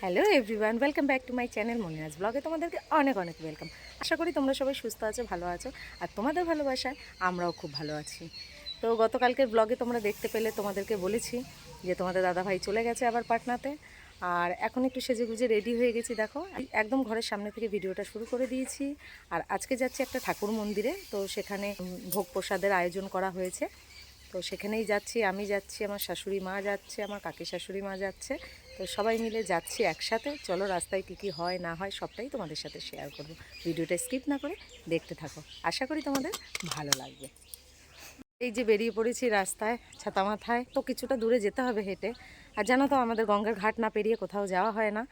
Hello everyone welcome back to my channel Moniraj ব্লগে তোমাদেরকে অনেক অনেক ওয়েলকাম আশা করি তোমরা সবাই সুস্থ আছো, ভালো আছো, আর তোমাদের ভালোবাসায় আমরাও খুব ভালো আছি। তো গতকালকের ব্লগে তোমরা দেখতে পেলে, তোমাদেরকে বলেছি যে তোমাদের দাদাভাই চলে গেছে আবার পাটনাতে। আর এখন একটু সেজে গুজে রেডি হয়ে গেছি, দেখো। একদম ঘরের সামনে থেকে ভিডিওটা শুরু করে দিয়েছি। আর আজকে যাচ্ছি একটা ঠাকুর মন্দিরে, তো সেখানে ভোগ প্রসাদের আয়োজন করা হয়েছে। তো সেখানেই যাচ্ছি, আমি যাচ্ছি, আমার শাশুড়ি মা যাচ্ছে, আমার কাকি শাশুড়ি মা যাচ্ছে। তো সবাই মিলে যাচ্ছি একসাথে। চলো রাস্তায় কী কী হয়, না হয় সবটাই তোমাদের সাথে শেয়ার করব। ভিডিওটা স্কিপ না করে দেখতে থাকো। আশা করি তোমাদের ভালো লাগবে। এই যে বেরিয়ে পড়েছি রাস্তায়, ছাতা মাথায়, তো কিছুটা দূরে যেতে হবে হেঁটে। আর জানো তো, আমাদের গঙ্গার ঘাট না পেরিয়ে কোথাও যাওয়া হয় না।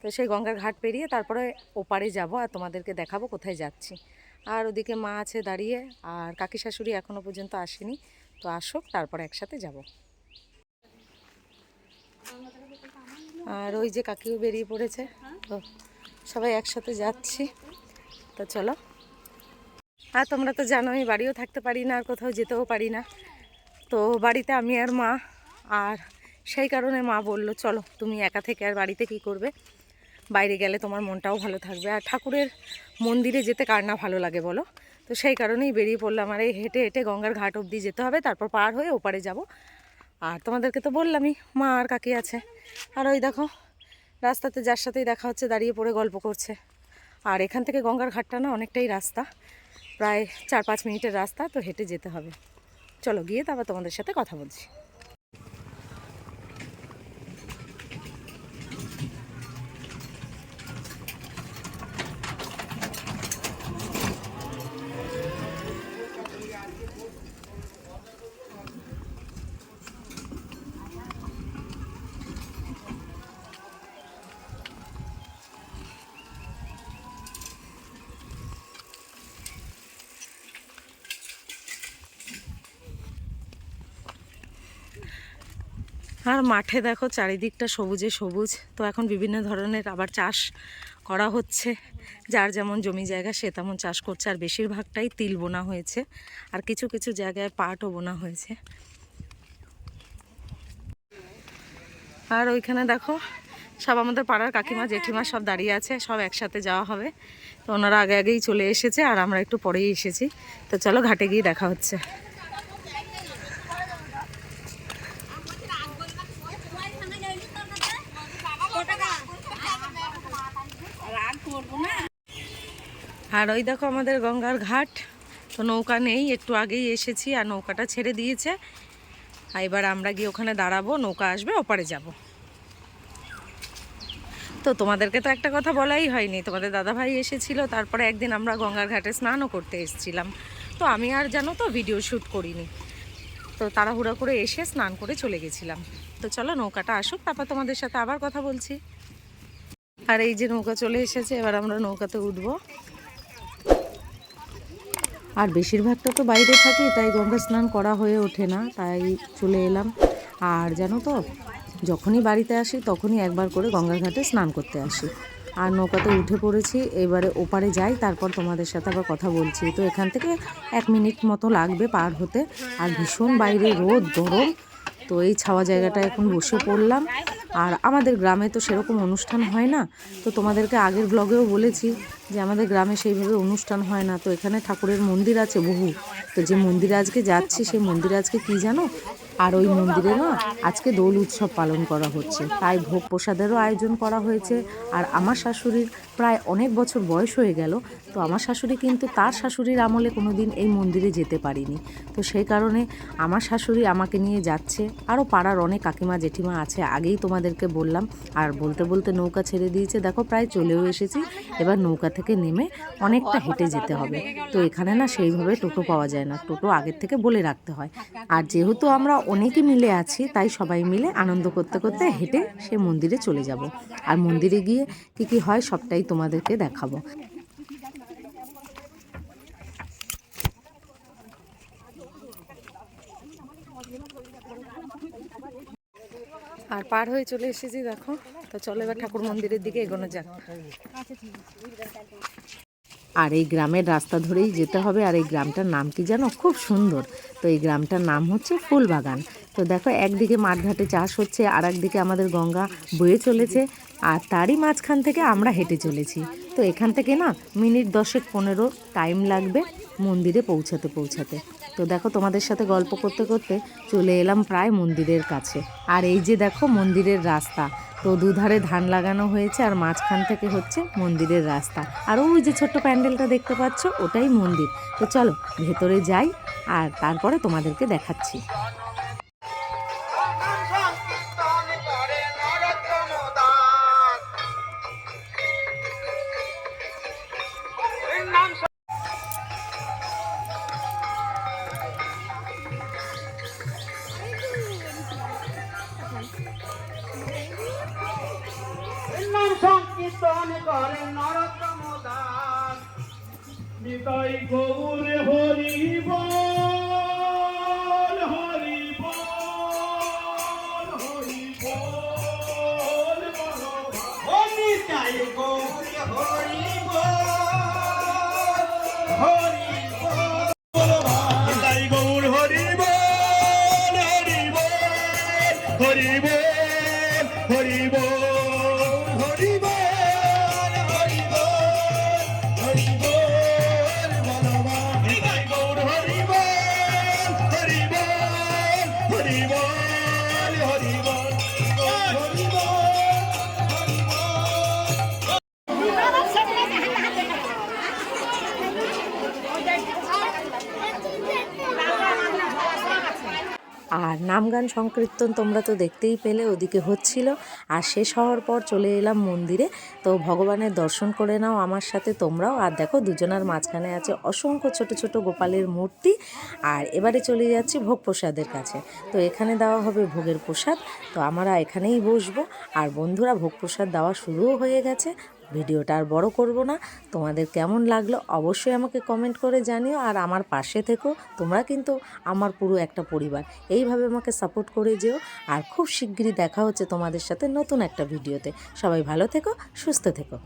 তো সেই গঙ্গার ঘাট পেরিয়ে তারপরে ওপারে যাব আর তোমাদেরকে দেখাবো কোথায় যাচ্ছি। আর ওদিকে মা আছে দাঁড়িয়ে, আর কাকি শাশুড়ি এখনও পর্যন্ত আসেনি। তো আসুক, তারপর একসাথে যাব। আর ওই যে কাকিও বেরিয়ে পড়েছে। তো সবাই একসাথে যাচ্ছি। তো চলো। আর তোমরা তো জানো, আমি বাড়িও থাকতে পারি না আর কোথাও যেতেও পারি না। তো বাড়িতে আমি আর মা, আর সেই কারণে মা বলল, চলো, তুমি একা থেকে আর বাড়িতে কি করবে? বাইরে গেলে তোমার মনটাও ভালো থাকবে। আর ঠাকুরের মন্দিরে যেতে কার না ভালো লাগে বলো? তো সেই কারণেই বেরিয়ে পড়লাম। আর এই হেঁটে হেঁটে গঙ্গার ঘাট অবধি যেতে হবে, তারপর পার হয়ে ওপারে যাব। আর তোমাদেরকে তো বললামই, মা আর কাকি আছে। আর ওই দেখো, রাস্তাতে যার সাথেই দেখা হচ্ছে, দাঁড়িয়ে পড়ে গল্প করছে। আর এখান থেকে গঙ্গার ঘাটটা না অনেকটাই রাস্তা, প্রায় চার পাঁচ মিনিটের রাস্তা, তো হেঁটে যেতে হবে। চলো গিয়ে তারপর তোমাদের সাথে কথা বলছি। আর মাঠে দেখো চারিদিকটা সবুজে সবুজ। তো এখন বিভিন্ন ধরনের আবার চাষ করা হচ্ছে। যার যেমন জমি জায়গা, সে তেমন চাষ করছে। আর বেশিরভাগটাই তিল বোনা হয়েছে। আর কিছু কিছু জায়গায় পাটও বোনা হয়েছে। আর ওইখানে দেখো, সব আমাদের পাড়ার কাকিমা, জেঠিমা সব দাঁড়িয়ে আছে। সব একসাথে যাওয়া হবে। তো ওনারা আগে আগেই চলে এসেছে, আর আমরা একটু পরেই এসেছি। তো চলো ঘাটে গিয়ে দেখা হচ্ছে। আর ওই দেখো আমাদের গঙ্গার ঘাট। তো নৌকা নেই, একটু আগেই এসেছি আর নৌকাটা ছেড়ে দিয়েছে। আর এবার আমরা গিয়ে ওখানে দাঁড়াবো, নৌকা আসবে, ওপারে যাব। তো তোমাদেরকে তো একটা কথা বলাই হয়নি, তোমাদের দাদাভাই এসেছিল, তারপরে একদিন আমরা গঙ্গার ঘাটে স্নানও করতে এসেছিলাম। তো আমি আর জানো তো ভিডিও শ্যুট করিনি। তো তাড়াহুড়া করে এসে স্নান করে চলে গেছিলাম। তো চলো নৌকাটা আসুক, তারপর তোমাদের সাথে আবার কথা বলছি। আর এই যে নৌকা চলে এসেছে, এবার আমরা নৌকাতে উঠবো। আর বেশিরভাগটা তো বাইরে থাকি, তাই গঙ্গা স্নান করা হয়ে ওঠে না, তাই চলে এলাম। আর জানো তো, যখনই বাড়িতে আসি তখনই একবার করে গঙ্গার ঘাটে স্নান করতে আসি। আর নৌকাতে উঠে পড়েছি, এবারে ওপারে যাই, তারপর তোমাদের সাথে আবার কথা বলছি। তো এখান থেকে এক মিনিট মতো লাগবে পার হতে। আর ভীষণ বাইরে রোদ, গরম তো এই ছাওয়া জায়গাটা এখন বসে পড়লাম। আর আমাদের গ্রামে তো সেরকম অনুষ্ঠান হয় না। তো তোমাদেরকে আগের ব্লগেও বলেছি যে আমাদের গ্রামে সেইভাবে অনুষ্ঠান হয় না। তো এখানে ঠাকুরের মন্দির আছে বহু। তো যে মন্দিরে আজকে যাচ্ছি, সেই মন্দিরে আজকে কি জানো? আর ওই মন্দিরে না আজকে দোল উৎসব পালন করা হচ্ছে। তাই ভোগ প্রসাদেরও আয়োজন করা হয়েছে। আর আমার শাশুড়ির প্রায় অনেক বছর বয়স হয়ে গেল। তো আমার শাশুড়ি কিন্তু তার শাশুড়ির আমলে কোনো দিন এই মন্দিরে যেতে পারিনি। তো সেই কারণে আমার শাশুড়ি আমাকে নিয়ে যাচ্ছে। আরও পাড়ার অনেক কাকিমা, জেঠিমা আছে, আগেই তোমাদেরকে বললাম। আর বলতে বলতে নৌকা ছেড়ে দিয়েছে। দেখো, প্রায় চলেও এসেছি। এবার নৌকা থেকে নেমে অনেকটা হেঁটে যেতে হবে। তো এখানে না সেইভাবে টোটো পাওয়া যায় না। টোটো আগের থেকে বলে রাখতে হয়। আর যেহেতু আমরা অনেকে মিলে আছি, তাই সবাই মিলে আনন্দ করতে করতে হেঁটে সে মন্দিরে চলে যাব। আর মন্দিরে গিয়ে কী কী হয় সবটাই তোমাদেরকে দেখাবো। আর পার হয়ে চলে এসেছি, দেখো। তো চলো এবার ঠাকুর মন্দিরের দিকে এগোনো যাক। আর এই গ্রামের রাস্তা ধরেই যেতে হবে, আর এই গ্রামটার নাম কি জানো? খুব সুন্দর। তো এই গ্রামটার নাম হচ্ছে ফুলবাগান। তো দেখো, একদিকে মাঠঘাটে চাষ হচ্ছে আর একদিকে আমাদের গঙ্গা বয়ে চলেছে, আর তারই মাঝখান থেকে আমরা হেঁটে চলেছি। তো এখান থেকে না, মিনিট দশেক পনেরো টাইম লাগবে মন্দিরে পৌঁছাতে পৌঁছাতে। তো দেখো তোমাদের সাথে গল্প করতে করতে চলে এলাম প্রায় মন্দিরের কাছে। আর এই যে দেখো মন্দিরের রাস্তা, তো দুধারে ধান লাগানো হয়েছে আর মাঝখান থেকে হচ্ছে মন্দিরের রাস্তা। আর ওই যে ছোট্ট প্যান্ডেলটা দেখতে পাচ্ছ, ওটাই মন্দির। তো চলো ভেতরে যাই আর তারপরে তোমাদেরকে দেখাচ্ছি। সংকীর্তন করে নরোত্তম দাস নিতাই গৌর হরি বল হরি বল। আর নামগান সংকীর্তন তোমরা তো দেখতেই পেলে, ওদিকে হচ্ছিল। আর শেষ হওয়ার পর চলে এলাম মন্দিরে। তো ভগবানের দর্শন করে নাও আমার সাথে তোমরাও। আর দেখো, দুজনার মাঝখানে আছে অসংখ্য ছোট ছোট গোপালের মূর্তি। আর এবারে চলে যাচ্ছি ভোগ প্রসাদের কাছে। তো এখানে দেওয়া হবে ভোগের প্রসাদ। তো আমরা এখানেই বসবো। আর বন্ধুরা ভোগ প্রসাদ দেওয়া শুরুও হয়ে গেছে। ভিডিওটা আর বড় করব না। তোমাদের কেমন লাগল অবশ্যই আমাকে কমেন্ট করে জানিও। আর আমার পাশে থেকো, তোমরা কিন্তু আমার পুরো একটা পরিবার। এইভাবে আমাকে সাপোর্ট করে যেও। আর খুব শিগগিরই দেখা হচ্ছে তোমাদের সাথে নতুন একটা ভিডিওতে। সবাই ভালো থেকো, সুস্থ থেকো।